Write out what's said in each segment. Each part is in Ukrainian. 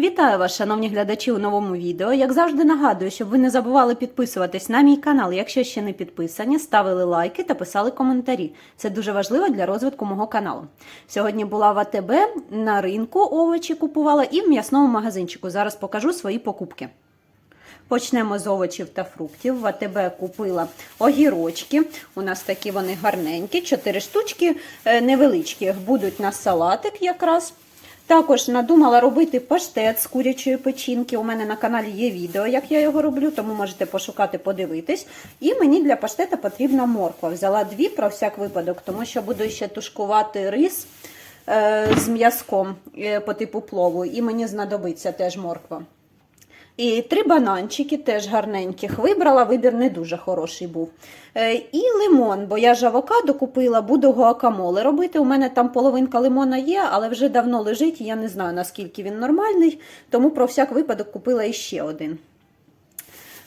Вітаю вас, шановні глядачі, у новому відео. Як завжди нагадую, щоб ви не забували підписуватись на мій канал, якщо ще не підписані, ставили лайки та писали коментарі. Це дуже важливо для розвитку мого каналу. Сьогодні була в АТБ на ринку овочі купувала і в м'ясному магазинчику. Зараз покажу свої покупки. Почнемо з овочів та фруктів. В АТБ купила огірочки. У нас такі вони гарненькі, 4 штучки е, невеличкі. Будуть на салатик якраз. Також надумала робити паштет з курячої печінки. У мене на каналі є відео, як я його роблю, тому можете пошукати, подивитись. І мені для паштета потрібна морква. Взяла дві про всяк випадок, тому що буду ще тушкувати рис е, з м'язком е, по типу плову, і мені знадобиться теж морква. І три бананчики теж гарненьких вибрала. Вибір не дуже хороший був. Е, І лимон, бо я ж авокадо купила, буду гуакамоле робити. У мене там половинка лимона є, але вже давно лежить, і я не знаю, наскільки він нормальний, тому про всяк випадок купила іще один.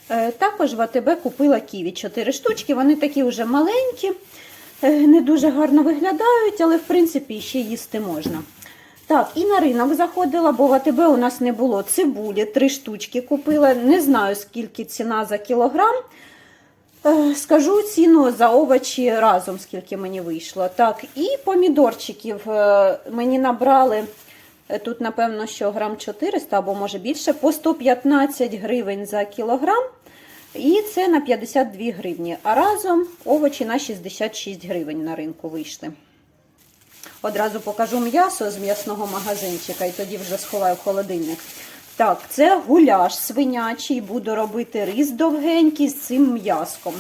Е, Також в АТБ купила ківі 4 штучки. Вони такі вже маленькі, е, не дуже гарно виглядають, але в принципі ще їсти можна. Так, і на ринок заходила, бо в АТБ у нас не було цибулі, три штучки купила. Не знаю, скільки ціна за кілограм. Е, Скажу ціну за овочі разом, скільки мені вийшло. Так, і помідорчиків е, мені набрали. е, Тут, напевно, що грам 400 або може більше, по 115 гривень за кілограм. І це на 52 гривні. А разом овочі на 66 гривень на ринку вийшли. Одразу покажу м'ясо з м'ясного магазинчика і тоді вже сховаю в холодильник. Так, це гуляш свинячий, буду робити рис довгенький з цим м'яском.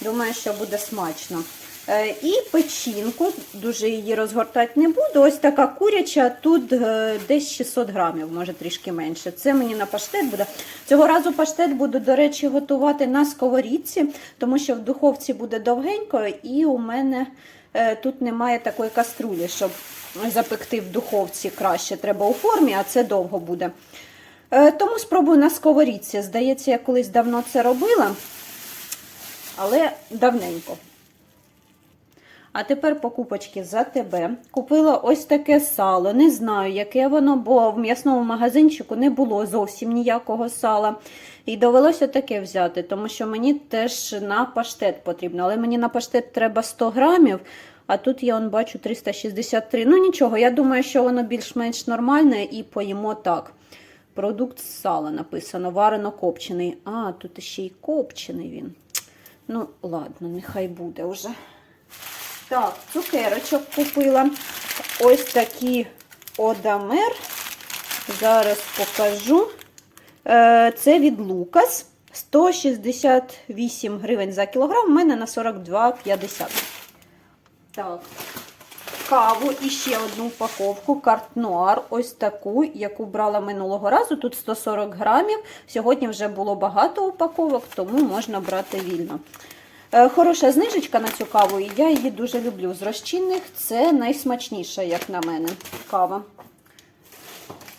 Думаю, що буде смачно. Е, І печінку, дуже її розгортати не буду. Ось така куряча, тут е, десь 600 грамів, може трішки менше. Це мені на паштет буде. Цього разу паштет буду, до речі, готувати на сковорідці, тому що в духовці буде довгенько, і у мене тут немає такої каструлі, щоб запекти в духовці краще. Треба у формі, а це довго буде. Е, Тому спробую на сковорідці. Здається, я колись давно це робила, але давненько. А тепер покупочки за тебе. Купила ось таке сало. Не знаю, яке воно, бо в м'ясному магазинчику не було зовсім ніякого сала. І довелося таке взяти, тому що мені теж на паштет потрібно. Але мені на паштет треба 100 грамів, а тут я он бачу 363. Ну нічого, я думаю, що воно більш-менш нормальне і поїмо так. Продукт з сала написано, варено копчений. А, тут ще й копчений він. Ну, ладно, нехай буде вже. Так, цукерочок купила. Ось такі Одамер. Зараз покажу. Е, Це від Лукас. 168 гривень за кілограм. У мене на 42,50. Так. Каву і ще одну упаковку картнуар, ось таку, яку брала минулого разу. Тут 140 грамів. Сьогодні вже було багато упаковок, тому можна брати вільно. Е, Хороша знижечка на цю каву, і я її дуже люблю. З розчинних це найсмачніша, як на мене, кава.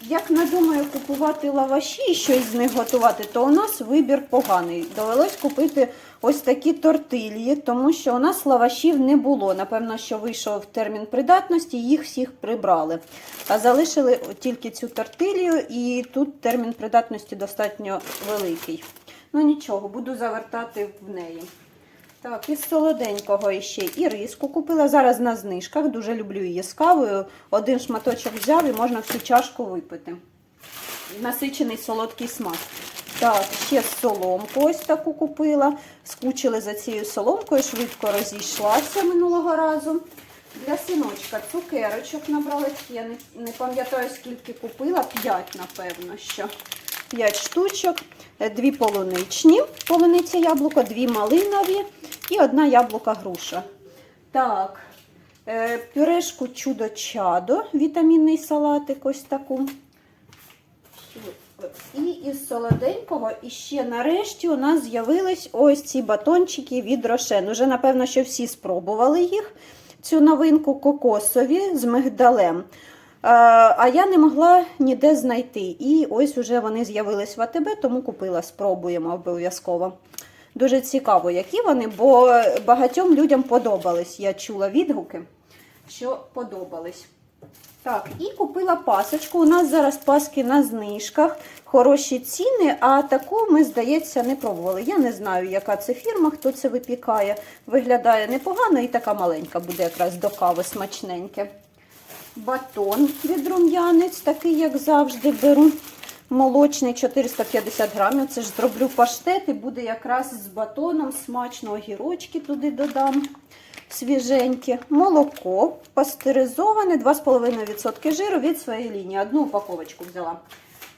Як надумаю купувати лаваші і щось з них готувати, то у нас вибір поганий. Довелось купити ось такі тортилії, тому що у нас лавашів не було. Напевно, що вийшов термін придатності, їх всіх прибрали. А залишили тільки цю тортилію, і тут термін придатності достатньо великий. Ну нічого, буду завертати в неї. Так, із солоденького ще і риску купила. Зараз на знижках. Дуже люблю її з кавою. Один шматочок взяв і можна всю чашку випити. Насичений солодкий смак. Так, ще соломку ось таку купила. Скучили за цією соломкою, швидко розійшлася минулого разу. Для синочка цукерочок набрала. Я не, не пам'ятаю, скільки купила. П'ять, напевно, що. 5 штучок, дві полуничні, полуниця яблуко, дві малинові і одна яблука груша. Так, е, пюрешку чудо-чадо, вітамінний салатик, ось таку. І із солоденького, і ще нарешті у нас з'явились ось ці батончики від Рошен. Уже, напевно, що всі спробували їх. Цю новинку кокосові з мигдалем. Е, А я не могла ніде знайти. І ось уже вони з'явились в АТБ, тому купила, спробуємо обов'язково. Дуже цікаво, які вони, бо багатьом людям подобались. Я чула відгуки, що подобались. Так, і купила пасочку. У нас зараз паски на знижках, хороші ціни, а таку ми, здається, не пробували. Я не знаю, яка це фірма, хто це випікає. Виглядає непогано і така маленька буде якраз до кави смачненьке. Батон від рум'янець, такий, як завжди, беру. Молочний 450 грамів. Це ж зроблю паштет і буде якраз з батоном смачно огірочки туди додам. Свіженьке. Молоко пастеризоване, 2,5% жиру від своєї лінії. Одну упаковочку взяла.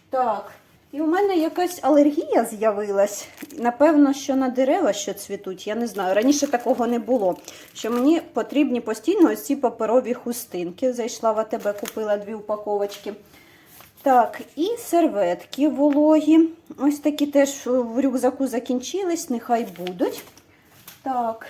Так, і у мене якась алергія з'явилась. Напевно, що на дерева, що цвітуть, я не знаю. Раніше такого не було. Що мені потрібні постійно ось ці паперові хустинки. Зайшла в АТБ, купила дві упаковочки. Так, і серветки вологі. Ось такі теж в рюкзаку закінчились, нехай будуть. Так.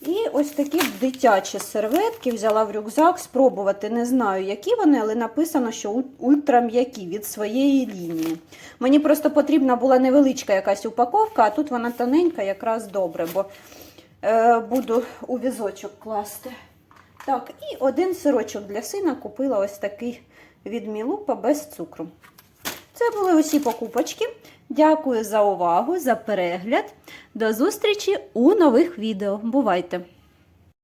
І ось такі дитячі серветки взяла в рюкзак спробувати. Не знаю, які вони, але написано, що ультрам'які від своєї лінії. Мені просто потрібна була невеличка якась упаковка, а тут вона тоненька, якраз добре, бо е, буду у візочок класти. Так, і один сирочок для сина купила ось такий від Мілупа без цукру. Це були усі покупочки. Дякую за увагу, за перегляд. До зустрічі у нових відео. Бувайте!